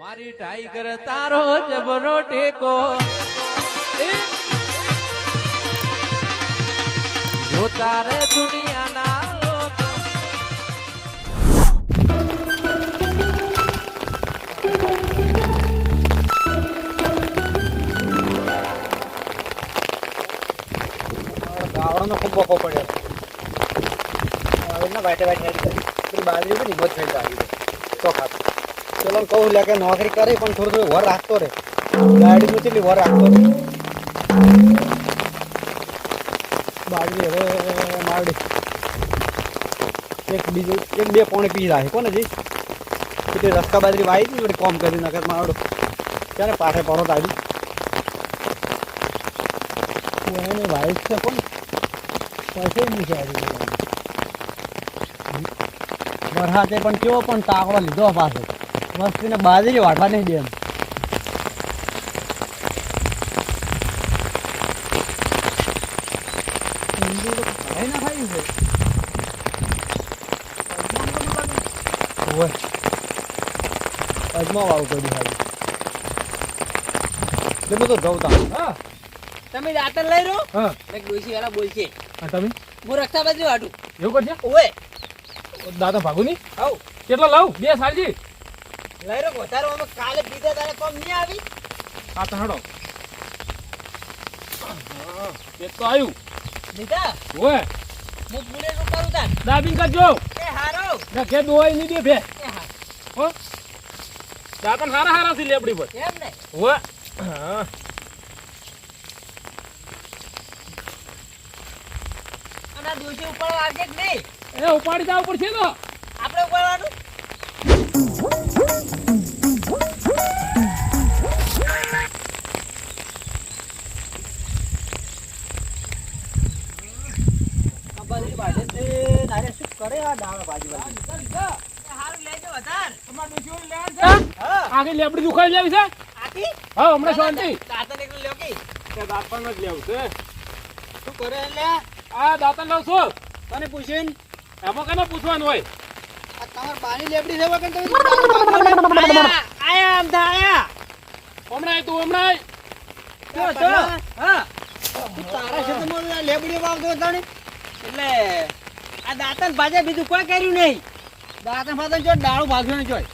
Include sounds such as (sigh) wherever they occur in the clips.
મારી ટાઈગર તારો જબરો ટેકો. જો તારે દુનિયાના લોકો ગાવડાનો ખૂબ બકો પડ્યો. હવે ના વાટે વાટે બાજરી બધી મોજ થઈ જાય. તો ખાત ચલો કહું લે કે નોકરી કરે પણ થોડું થોડું વર રાખતો રે. ગાડી કેટલી વર રાખતો રે? બાજરી હવે માવડી. એક બીજું એક બે પોણી પી રાખે કોને જી? એટલે રસ્તા બાજરી વાઈ જ કોમ કરી નાખે માવડો. ક્યારે પાઠે પડો દાડી એને વાઈટ છે કોણ? પૈસે નહીં છે વરસાદે પણ કેવો પણ તાકડો લીધો પાછો. મસ્તીને બાજરી વાટવા નહીં દે એમ. અજમા વાળું કર્યું સારું એટલે તો જવું તા હા. તમે દાંતણ લઈ રહ્યો હા. મેં ડોસી વાળા બોલશે. હા તમે? હું રસ્તા બાજુ હાટું એવું કરશે ઓએ દાદા ભાગુ નહીં આવ. કેટલો લાવ? બે સાલજી. રહ્યો વધારો અમે કાલે બીજા તારે કોમ નહીં આવી. આ તો હડો. એક તો આવ્યું દીધા ઓય. હું પૂરે નું કરું તાન દાબીન કરજો. એ હારો. ના કે દોવાઈ નહીં દે ભે એ હા. હો. દાતન હારા હારા થી લેબડી પર. એમ ને? ઓય. હા અને આ ઉપર વાગે જ નહીં? એ ઉપાડી જવું પડશે તો આપણે ઉપાડવાનું? આ બાજરી વાટે છે નારે શું કરે આ ડાળા બાજુ બાજુ એ હારું લેજો વધાર તમાર ડોશીઓ લેણ છે હા દુખાઈ લેવી છે? હા હમણાં શાંતિ. દાંતણ એકલું લ્યો કી દાતન જ લેવું છે શું કરે એટલે? આ દાતન લાવશો તને પૂછીને? એમાં કને પૂછવાનું હોય? તમાર બાની લેબડી છે વગર તમે આયા આયા. આમ થા આયા. હમણાં તું હમણાં. જો જો. હા તારા ક્ષેત્રમાં લેબડી વાવતો તાણે એટલે આ દાંતણ ભાજે બીજું કોઈ કર્યું નહીં. દાંતણ ફાતણ જો ડાળું ભાગ્યો ને જોય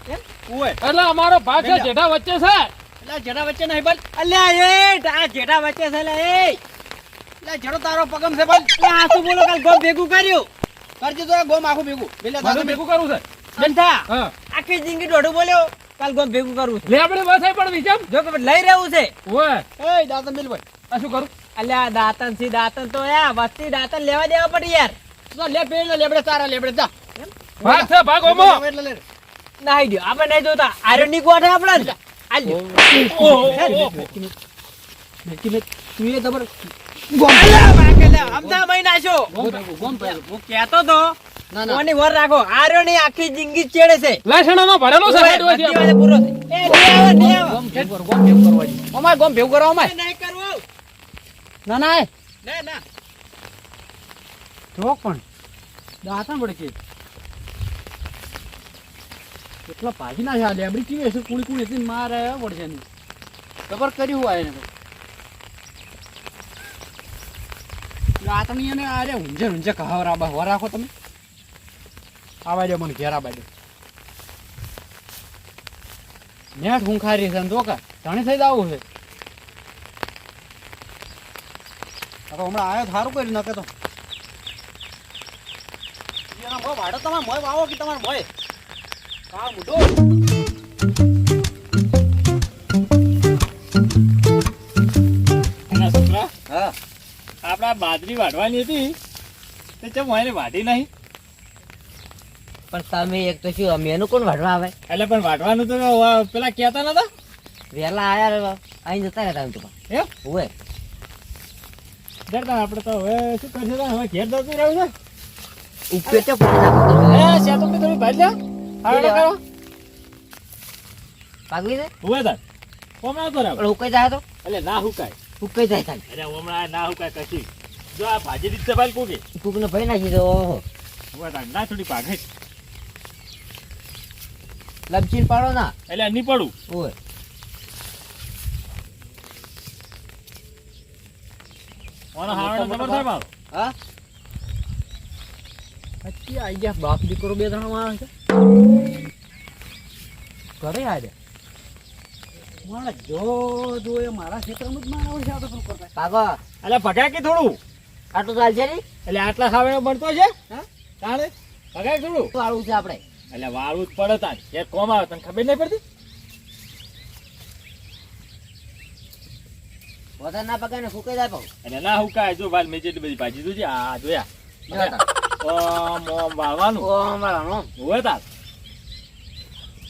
ઓય એટલે અમારો ભાગ છે. જેઠા વચ્ચે છે. એટલે જેઠા વચ્ચે નહીં બલ અલ્યા એ આ જેઠા વચ્ચે છે લે એ. એટલે જેડો તારો પગમ છે બલ આ શું બોલો કાલ ગોમ ભેગું કર્યું? કરજો તો ગોમ આખું ભેગું. ભેગું કરવું છે? આખી જિંદગી દોઢું બોલ્યો. કાલ ગોમ ભેગું કરવું છે. લેબડી બસ પણ વિચાર જો કે લઈ રહેવું છે. ઓય. એ દાતન મિલ ભાઈ આ શું કરું? અલ્યા દાતન સી દાતન તો યા વસ્તી દાતન લેવા દેવા પડે યાર. તો લે પેલે લેબડે તારા લેબડે જા. ભાગ છે ભાગ ઓમો. લે ગયો આપણે નહીં જોતા. આયરનની કોઠે આપણે ને. ઓ ઓ ઓ તું એ ખબર. ના પણ. દાંતણ પડે છે કેટલા ભાગી ના છે આ લેબડી કેવી હશે? કુણી કુણી મારે પડશે ખબર કરી હોય એને રાતની અને અરે ઊંઝે ઊંઝે કહાવર હવા રાખો તમે. આવા દે મને ઘેર દે નેટ હું ખારી છે તો કા થઈ જાવું છે. તો હમણાં આવ્યો સારું કરી નાખે તો. વાડો તમારે મોય વાવો કે તમારે મોય કા મુડો આપડા બાજરી વાઢવાની હતી તે ચમ હોય વાઢી નહીં. પણ તમે એક તો શું અમે એનું કોણ વાઢવા આવે? એટલે પણ વાઢવાનું તો પેલા કહેતા નતા? વહેલા આયા અહીં જતા તમે તો એ હોય ડરતા આપણે તો હવે શું કરશે તો હવે ઘેર જતું રહ્યું છે. ઉપર તો પડી નાખો સેતો કે તમે ભાઈ લ્યા હાલો કરો પાગવી છે? હોય તાર કોમ ના પણ ઉકાઈ જાય તો? એટલે ના હુકાય. ઉકાઈ જાય થાય અરે હમણાં ના ઉકાય કશી જો આ ભાજી રીતે ભાઈ કુકે કુકને ભાઈ નાખી દો. ઓહો ના થોડી પાઘે લપચીન પાડો ના. એટલે નહીં પડું. ઓય. ઓનો હાવડો જબર થાય મારો? હા? હજી આઈ ગયા. બાપ દીકરો બે ત્રણ માણસ છે. ઘરે આજે જો જો એ મારા ક્ષેત્રમાં જ મારા હોય છે આ તો શું કરતા? કાકો એટલે ભગાય કે થોડું? આટલું ચાલશે ને એટલે આટલા ખાવાનો બનતો છે? હા? તાણે? ભગાય થોડું? તો છે આપણે? એટલે વાળું જ પડે તાર. એ કોમ આવે તને ખબર નહીં પડતી? વધારે ના પકાય ને ફૂકાઈ જાય પાછું. અને ના હુકાય. જો ભાઈ મેં જેટલી બધી ભાજી જોજી આ જોયા. ઓમ ઓમ વાળવાનું. ઓમ વાળાનો હોય તાર.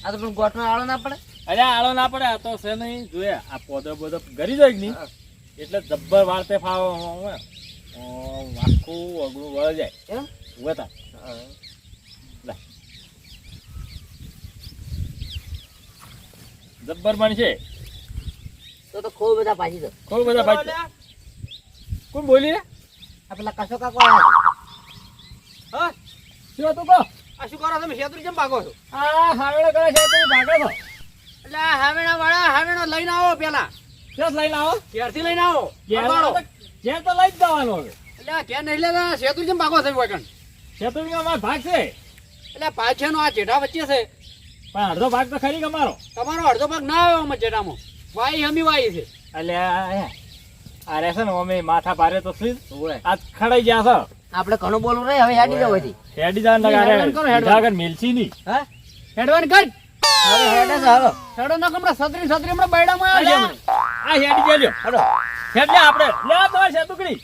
આ તો પેલું ગોઠનો વાળો ના પડે? અરે આળો ના પડે આ તો છે નહીં. જોયે આ પોદો બોદો ગરી જાય નહીં? એટલે જબ્બર વાળતે ફાવો. આખું અગડું વળ જાય. એમ? તાર જબ્બર બનશે. તો તો ખૂબ બધા ભાજી દો ખૂબ બધા ભાજી. કોણ બોલી આ પેલા કશો કાકો હા? શું હતું કહો? આ શું કરો તમે? ક્ષેત્ર કેમ ભાગો છો? આ હાવડે કરે છે ભાગો છો. એટલે હાવેણા વાળા હાવેણા લઈને આવો પેલા. ક્યાં લઈને આવો? ક્યારથી લઈને આવો? ઘેર તો- લઈ જ જવાનું હવે. એટલે ક્યાં નહીં લેતા ક્ષેત્ર કેમ ભાગો છો વગણ ખેતરમાં અમારો ભાગ છે. એટલે પાછળનો આ જેઠા વચ્ચે છે. પણ અડધો ભાગ તો ખરી અમારો? તમારો અડધો ભાગ ના આવ્યો આમાં જેઠામાં. વાઈ હમી વાઈ છે. એટલે આ છે ને અમે માથા ભારે તો શું. આજ ખડાઈ ગયા છો. આપણે ઘણું બોલવું રે હવે હેડી જવું હેડી જવાનું હેડવાન કરો, હેડવાન. લગાડે નહીં. હા? હેડવાન કર. હવે હેડે હાલો. હેડો ના હમણાં સત્રી સત્રી હમણાં બૈડામાં આવે આ હેડી ગયેલો. હાલો. હેડ આપણે. લે આ તમારી સેતુકડી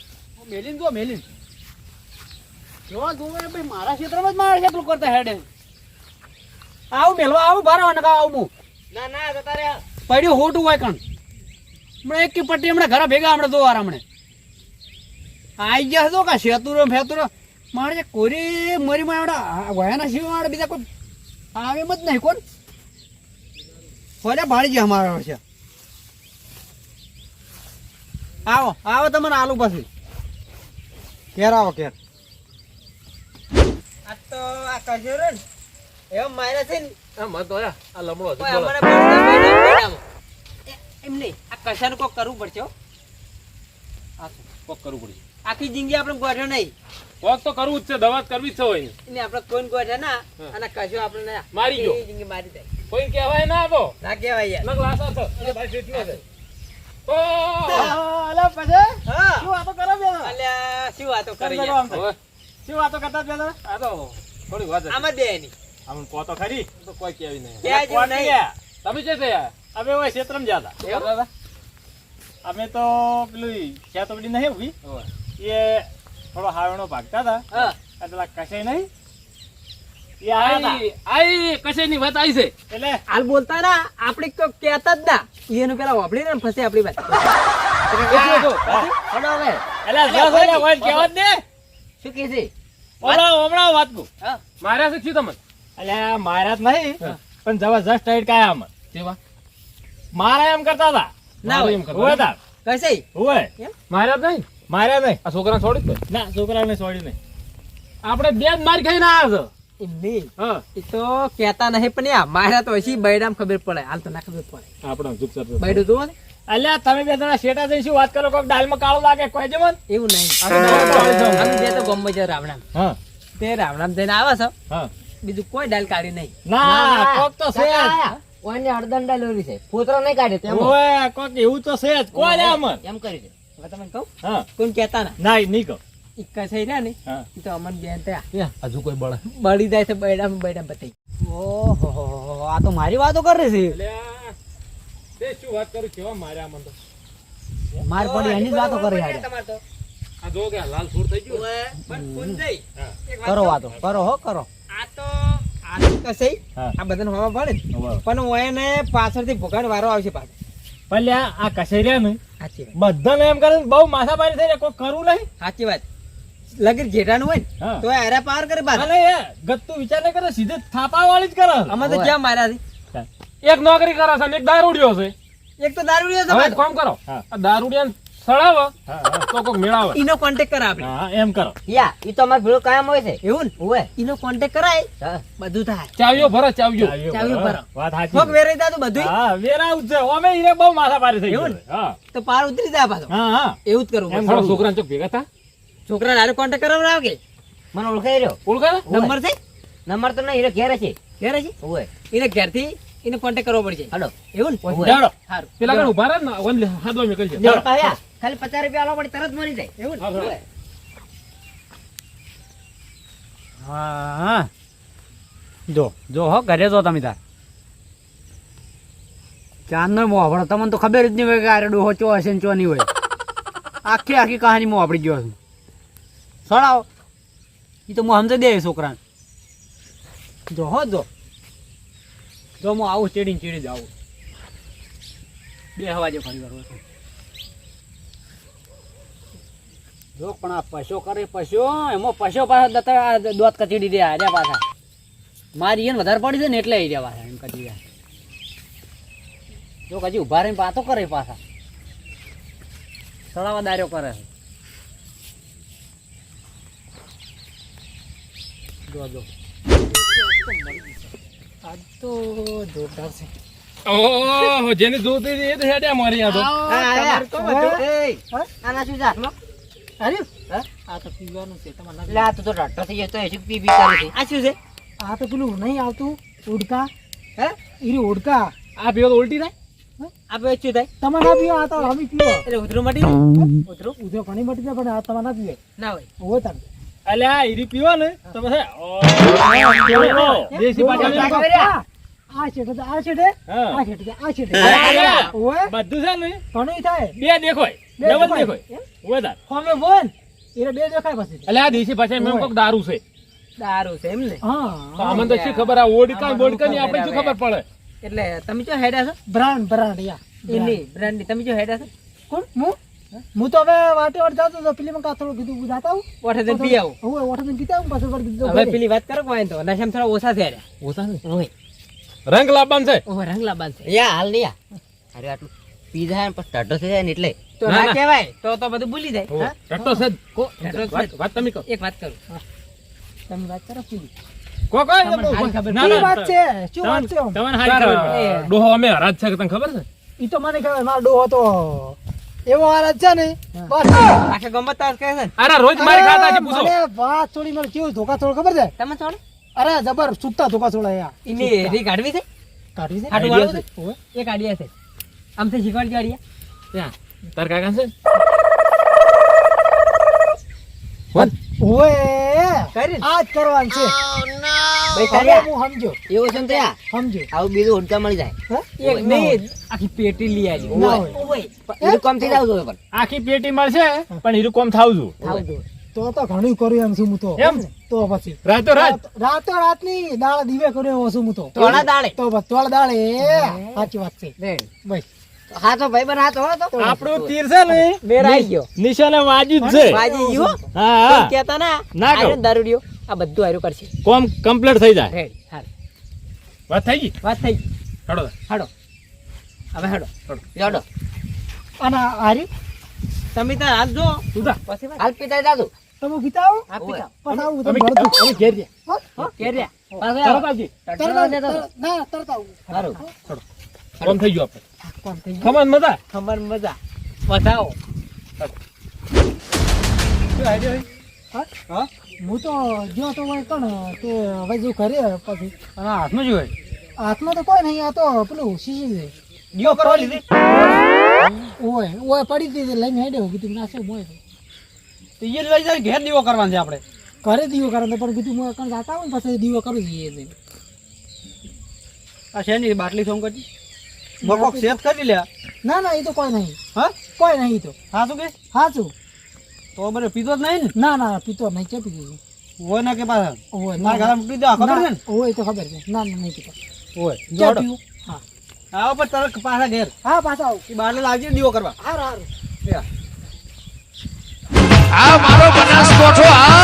મેલીન જો મેલીન. જો જોવે ભાઈ મારા ક્ષેત્રમાં જ મારા ક્ષેત્ર કરતા હેડે. આવું મેલવા આવું બાર ને આવું ના ના તો તારે પડ્યું હોટું હોય કણ. હમણાં એક પટ્ટી હમણાં ઘરે ભેગા હમણાં દો વાર હમણાં આઈ ગયા હતો કા શેતુરો ફેતુરો. મારે કોરી મરી માં આવડા વયાના સિવાય મારે બીજા કોઈ આવે જ નહીં કોણ? ફરે ભાડી ગયા અમારા છે આવો આવો તમારે આલુ પછી. કેર આવો કેર આ તો આ ને. એમ મારે છે ને. આ મત હોય આ લમડો એમ નહીં. આ કશાનું કોક કરવું પડશે હો. આ કોક કરવું પડશે. આખી જિંદગી આપણે ગોઠ્યો નહીં. કોક તો કરવું જ છે દવા કરવી જ છે હોય ને. આપણે કોઈ ગોઠ્યા ના અને કશું આપણે મારી ગયો. જિંદગી મારી જાય. કોઈ કહેવાય ના આવો ના કહેવાય યાર. નક લાસા છે. અરે ભાઈ કેટલો છે ઓ અલા પછી. હા. શું વાતો કરો બે અલ્યા શું વાતો કરી શું વાતો કરતા બે આ તો થોડી વાત. આમાં બે ની આમ કો તો ખરી. તો કોઈ કહેવી નહીં. જેવું નહીં. તમે છે તે? અમે ઓય ક્ષેત્રમ જાતા? અમે તો પેલું ખેતોબડી નહીં ઊભી. એ થોડો હારણો ભાગતા હતા. હા. આ પેલા નહીં. આઈ આઈ વાત આવી છે? એટલે? હાલ બોલતા ના આપણે તો કહેતા જ ના. એનું પેલા વાપરી ને ફસે આપણી વાત. એટલે જો, હડો હવે. એટલે જસ એટલે હોય ને કહેવત ને? શું કે છે? હમણાં હમણાં વાત કહું હા. માર્યા તમને? એટલે મારા નહીં પણ જબરજસ્ત ટાઈટ કાયા આમ. કેવા? મારા એમ કરતા હતા. ના એમ હોય તાર. કશે હોય. માર્યા જ નહીં? માર્યા નહીં. આ છોકરા છોડી. ના છોકરાને છોડી નહીં. આપણે બે જ માર ખાઈને આવ્યા છે. હા. એ તો કહેતા નહીં પણ યા મારા તો હજી બૈડામ ખબર પડે હાલ તો ના ખબર પડે. આપણો ઝુક સર બૈડું જુઓ ને. અલ્યા તમે બે જણા શેટા જઈને શું વાત કરો? કોક દાલમાં કાળો લાગે કોઈ જમન એવું નહીં. અમે બે તો ગમે છે રાવણા હા. તે રાવણા જઈને આવે છે. હા. બીજું કોઈ ડાલ કાઢી નહીં. ના કોક તો છે. ઓને હળદન ડાલોરી છે. પોતરો નહીં કાઢે તેમ. ઓય કોક એવું તો છે જ કોઈ લે એમ કરી દે. હવે તમને કહું? હા. કોઈ કહેતા ના? ના નહીં કહો. ઇક્કા થઈ રહ્યા ને તો અમન બેન ત્યાં હજુ કોઈ બળ. બળી જાય છે બૈડામ બૈડામ બતાઈ ઓહો આ તો મારી વાતો કરે છે. તે શું વાત કરું? કેવા માર્યા અમન તો? માર પડી એની જ વાતો કરે યાર આ જો કે લાલ સુર થઈ ગયું. કરો વાતો કરો હો કરો. આ તો આ તો કશે આ બધાને હવા પડે? પણ હું એને પાછળથી ભોગાડ વારો આવશે પાછો. પલ્યા આ કસેરિયા ને બધાને એમ કરે બહુ માથાભારી થઈ કોઈ કરવું નહીં? સાચી વાત. લગીર જેઠાનું હોય તો એરા પાર કરે બાર. એ ગત્તુ વિચાર કરે સીધે થાપા વાળી જ કરે. અમે તો હવે. માર્યા છે? એક નોકરી કરે છે એક દારૂડિયો છે. એક તો દારૂડિયો છે હવે કામ કરો. આ દારૂડિયા સળાવો. તો કોક મેળાવ. ઈનો કોન્ટેક્ટ કરા આપણે. હા એમ કરો. યા ઈ તો અમાર ભેળો કાયમ હોય છે. એવું ને? ઓવે ઈનો કોન્ટેક્ટ કરાય. બધું થાય. ચાવ્યો ભરો ચાવ્યો ચાવ્યો ભરો. વાત વાત કોક વેરાઈ તા બધું હા વેરાવું જ છે. અમે ઈને બહુ માથાભારી થઈ એવું હા. તો પાર ઉતરી જાય પાછો. હા હા. એવું જ કરવું પડે. ચોક ભેગા થા? છોકરા હારે કોન્ટેક્ટ કરાવડાવ કે? મને ઓળખાઈ રહ્યો. ઓળખા નંબર છે? નંબર તો નહીં એ ઘેર છે. ઘેર છે? ઓય એને ઘેરથી એને કોન્ટેક્ટ કરવો પડશે. હાલો. એવું ને. જાડો. સારું પેલા કણ ઊભા રહે ને વન હાથવા મેં કરી જાઓ, પાયા. ખાલી પચાસ રૂપિયા આલો પડી તરત મરી જાય. એવું ને. હા જો જો હો ઘરે જો તમે તાર. ચાંદનો મોહભળો તમને તો ખબર જ નહીં હોય કે આરે ડોહો ચો હશે ને ચો નહીં હોય. (laughs) આખી આખી કહાની હું આપડી ગયો છું. સડાવ એ તો હું સમજે દે છોકરાને. જો હો, જો. જો હું આવું ચેડીને ચેડી જ આવું. બે હવા જે ફરી વાર જો પણ આ પશો કરે, પશો. એમાં પશો પાછા દત્તા દોત કચડી દે આર્યા પાછા. મારી એને વધારે પડી છે ને એટલે આર્યા પાછા, એમ કચી જાય. જો કજી ઊભા રહીને પાતો કરે પાછા. સડાવા દાર્યો કરે છે. જો જો આ તો જોરદાર છે. ઓહો જેને જોતી હતી એ તો હેડ્યા મારી આ તો. તમારે? આના શું છે અરે આ તો પીવાનું છે તમારે એટલે તો તો રટ્ટો થઈ જતો હશે, પી પી કરે છે. આ શું છે? આ તો પેલું નહીં આવતું ઉડકા. હે? ઈરી ઉડકા. આ પીવો તો ઉલટી થાય? આ શું થાય? તમે ના પીવો આ તો અમે પીવો. એટલે ઉધરું મટી જાય? ઉધરું? ઉધો ઘણી મટી જાય પણ આ તમે ના પીવે ના હોય. હોય તમે અલ્યા આ ઈરી પીવો ને તો પછી દેશી પાછા આ આ છેટે આ છેટે આ છેટે આ છેટે બધું છે ને? ઘણું થાય. બે દેખોય. ડબલ દેખોય. ઓય તાર. બોલ. એટલે બે દેખાય પછી. એટલે આ દેશી પાછા એમ કોક દારૂ છે. દારૂ છે એમ ને? હા. તો તો શી ખબર આ ઓડકા બોડકા ની આપણે શું ખબર પડે? એટલે તમે જો હેડા છો? બ્રાન્ડ બ્રાન્ડ યા. એની બ્રાન્ડની. તમે જો હેડા છો? કોણ? હું? હું તો હવે વાટે વાટ જાતો તો પેલી માં કાથળો કીધું હું જાતા હું ઓઠે જઈને પી આવું. હું ઓઠે દિન પીતા હું પાછળ પર કીધું હવે પેલી વાત કરો કોઈ તો નશેમ થોડા ઓછા થયા ઓછા છે? ઓય. રંગ લાબાન છે. ઓહો રંગ લાબાન છે. યા, હાલ નહીં અરે આટલું પી જાય ને પછી થઈ જાય ને એટલે. તો ના. કહેવાય તો તો બધું ભૂલી જાય. ટટ્ટો છે કો ટટ્ટો છે. વાત તમે કહો. એક વાત કરું. તમે વાત કરો પેલી. કો કોઈ ખબર ના ના. વાત છે? શું વાત છે? તમને હારી ખબર એ. ડોહો અમે હરાજ છે કે તને ખબર છે? ઈ તો મને ખબર મારો ડોહો તો એવો હાલત છે ને બસ. આખે ગમત તાસ કહે છે અરે રોજ મારી ખાતા છે પૂછો. અરે વાત થોડી મને કેવું ધોકા થોડો ખબર છે? તમે છો અરે જબર છૂટતા ધોકા થોડા યા ઇની એરી કાઢવી છે? કાઢવી છે? ખાટું વાળો છે? ઓય. એક આડિયા છે આમ થી શીખવાડી આડિયા ત્યાં તાર કાકા છે? ઓય કરી. આજ કરવાનું છે. તાર્યા, હું સમજો. એવું છે ને સમજો. આવું બીજું ઉડકા મળી જાય. એક નહીં આખી પેટી લઈ આવી એનું કામ થઈ જાવ પણ. આખી પેટી મળશે પણ હીરું કોમ થાવ છું. તો તો ઘણું કર્યું એમ છું હું તો. એમ? તો પછી. રાતો રાત. રાતો રાતની દાળ દીવે કર્યો એવો છું હું તો. તોડા દાળે. તો બસ તોળ દાળે. સાચી વાત છે. બસ હા તો ભાઈ બન હા તો આપણું તીર છે ને બેર ગયો. નિશાને વાજ્યું જ છે. બાજી ગયો? હા કેમ ના ના. દારૂડિયો. આ બધું આયરું કરશે. કોમ કમ્પ્લીટ થઈ જાય. રેડ હાર. વાત થઈ ગઈ? વાત થઈ. હડો હાડો. હવે હાડો. હડો. અને હારી તમે તાર હાલ જો. પછી હાલ પીતા જાજો તમે પીતા આવો? આ પીતા. પછી આવું અમે તમે ભરતું. અમે ઘેર ગયા હો? કેર્યા પાછો તરત આવો. આવજે. તરત આવું, ના તરત આવું. સારું કોમ થઈ ગયો આપણે? કોમ થઈ ગયો. ખમણ મજા? ખબર મજા. વધાવો શું હોય? હા? હું? તો જો તો હોય પણ તે હવે જો કરે પછી. અને હાથમાં શું હાથમાં તો કોઈ નહીં આ તો પેલું શીશી છે. ડીઓ કરવા લીધી. ઓય ઓય પડી દીધી લઈને હેડે કીધું નાખે મોય તો એ લઈ જાય ઘેર દીવો કરવાનો છે આપણે. ઘરે દીવો કરવાનો પણ કીધું મોય કણ જાતા હોય ને પછી દીવો કરું જઈએ. આ શેની બાટલી સોંગ કરી બકોક સેફ કરી લે ના ના એ તો કોઈ નહીં. હા? કોઈ નહીં તો. હા શું કે? હા સાચું તો મને પીતો જ નહીં ને? ના ના પીતો નહીં. કે પીતો હોય ના કે પાછા ઓય મારા ઘરે મૂકી દો ખબર છે ને? ઓય તો ખબર છે. ના ના નહીં પીતો. હોય. જોડો. હા. આવો પણ તરત પાછા ઘેર. હા પાછા આવો. એ બાટલી લાવજે દીવો કરવા. હારું હારું. આ મારો બનાસકોઠો આ